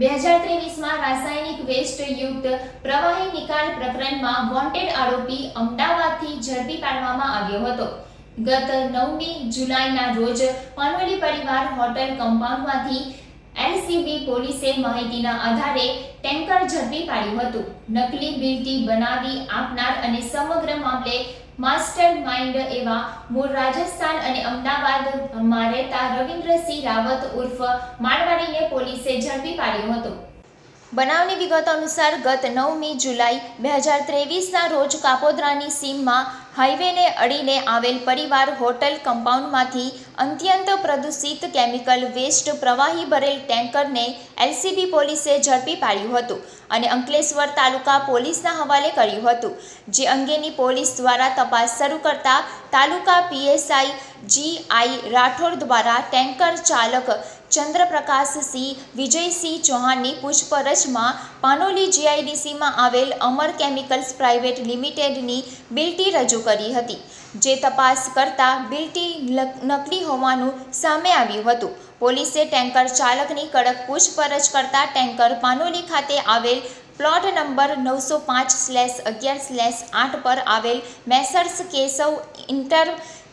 બે હજાર ત્રેવીસમાં રાસાયણિક વેસ્ટ યુક્ત પ્રવાહી નિકાલ પ્રકરણમાં વોન્ટેડ આરોપી અમદાવાદથી ઝડપી પાડવામાં આવ્યો હતો. ગત નવમી જુલાઈના રોજ પનવેલી પરિવાર હોટલ કમ્પાઉન્ડમાંથી એલસીબી પોલીસે માહિતીના આધારે ટેન્કર ઝડપી પાડ્યું હતું. નકલી બિલ્ટી બનાવી આપનાર અને સમગ્ર મામલે માસ્ટર માઇન્ડ એવા મૂળ રાજસ્થાન અને અમદાવાદમાં રહેતા રવિન્દ્રસિંહ રાવત ઉર્ફ મારવાડીને પોલીસે ઝડપી પાડ્યો હતો. બનાવની વિગતો અનુસાર ગત નવમી જુલાઈ બે હજાર ત્રેવીસના રોજ કાપોદ્રાની સીમમાં હાઈવેને અડીને આવેલ પરિવાર હોટલ કમ્પાઉન્ડમાંથી અત્યંત પ્રદૂષિત કેમિકલ વેસ્ટ પ્રવાહી ભરેલ ટેન્કરને એલસીબી પોલીસે ઝડપી પાડ્યું હતું અને અંકલેશ્વર તાલુકા પોલીસના હવાલે કર્યું હતું. જે અંગેની પોલીસ દ્વારા તપાસ શરૂ કરતા તાલુકા પીએસઆઈ જી આઈ રાઠોડ દ્વારા ટેન્કર ચાલક ચંદ્રપ્રકાશસિંહ વિજયસિંહ ચૌહાણની પૂછપરછમાં પાનોલી જીઆઈડીસીમાં આવેલ અમર કેમિકલ્સ પ્રાઇવેટ લિમિટેડની બિલ્ટી રજૂ કરી હતી, જે તપાસ કરતા બિલ્ટી નકલી હોવાનું સામે આવ્યું હતું. પોલીસે ટેન્કર ચાલકની કડક પૂછપરછ કરતા ટેન્કર પાનોલી ખાતે આવેલ પ્લોટ નંબર નવસો પાંચ સ્લેશ અગિયાર સ્લેશ આઠ પર આવેલ મેસર્સ કેશવ ઇન્ટર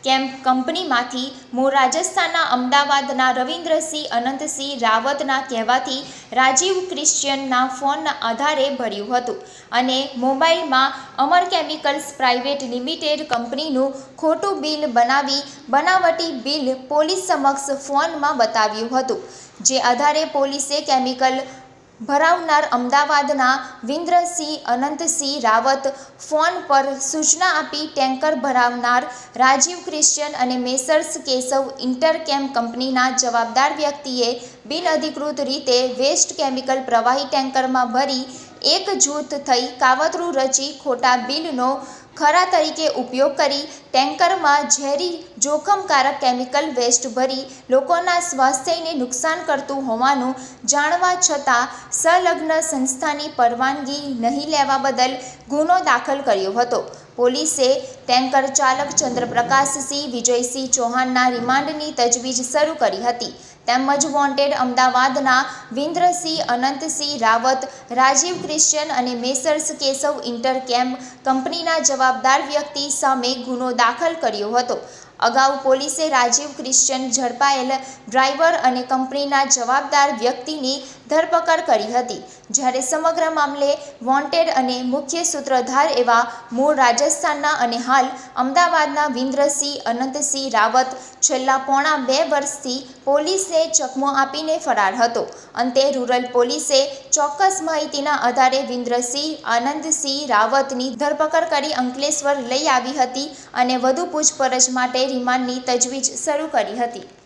કેમ્પ કંપનીમાંથી મૂળ રાજસ્થાનના અમદાવાદના રવિન્દ્રસિંહ, અનંતસિંહ રાવતના કહેવાથી રાજીવ ક્રિશ્ચિયનના ફોનના આધારે ભર્યું હતું અને મોબાઈલમાં અમર કેમિકલ્સ પ્રાઇવેટ લિમિટેડ કંપનીનું ખોટું બિલ બનાવી, બનાવટી બિલ પોલીસ સમક્ષ ફોનમાં બતાવ્યું હતું. જે આધારે પોલીસે કેમિકલ ભરાવનાર અમદાવાદના વિન્દ્રસિંહ, અનંતસિંહ રાવત ફોન પર સૂચના આપી ટેન્કર ભરાવનાર રાજીવ ક્રિશ્ચિયન અને મેસર્સ કેશવ ઇન્ટરકેમ કંપનીના જવાબદાર વ્યક્તિએ બિનઅધિકૃત રીતે વેસ્ટ કેમિકલ પ્રવાહી ટેન્કરમાં ભરી એક જૂથ થઈ કાવતરું રચી ખોટા બિલનો ખરા તરીકે ઉપયોગ કરી ટેન્કરમાં ઝેરી જોખમકારક કેમિકલ વેસ્ટ ભરી લોકોના સ્વાસ્થ્યને નુકસાન કરતું હોવાનું જાણવા છતાં સંલગ્ન સંસ્થાની પરવાનગી નહીં લેવા બદલ ગુનો દાખલ કર્યો હતો. પોલીસે ટેન્કર ચાલક ચંદ્રપ્રકાશસિંહ, વિજયસિંહ ચૌહાણના રિમાન્ડની તજવીજ શરૂ કરી હતી. તેમજ વોન્ટેડ અમદાવાદના વિન્દ્રસિંહ, અનંતસિંહ રાવત, રાજીવ ક્રિશ્ચિયન અને મેસર્સ કેશવ ઇન્ટર કેમ્પ કંપનીના જવાબદાર વ્યક્તિ સામે ગુનો દાખલ કર્યો હતો. અગાઉ પોલીસે રાજીવ ક્રિશ્ચિયન ઝડપાયેલ ડ્રાઈવર અને કંપનીના જવાબદાર વ્યક્તિની ધરપકડ કરી હતી. જ્યારે સમગ્ર મામલે વોન્ટેડ અને મુખ્ય સૂત્રધાર એવા મૂળ રાજસ્થાનના અને હાલ અમદાવાદના વિન્દ્રસિંહ, અનંતસિંહ રાવત છેલ્લા પોણા બે વર્ષથી પોલીસને ચકમો આપીને ફરાર હતો. અંતે રૂરલ પોલીસે ચોક્કસ માહિતીના આધારે વિન્દ્રસિંહ, આનંદસિંહ રાવતની ધરપકડ કરી અંકલેશ્વર લઈ આવી હતી અને વધુ પૂછપરછ માટે રિમાન્ડની તજવીજ શરૂ કરી હતી.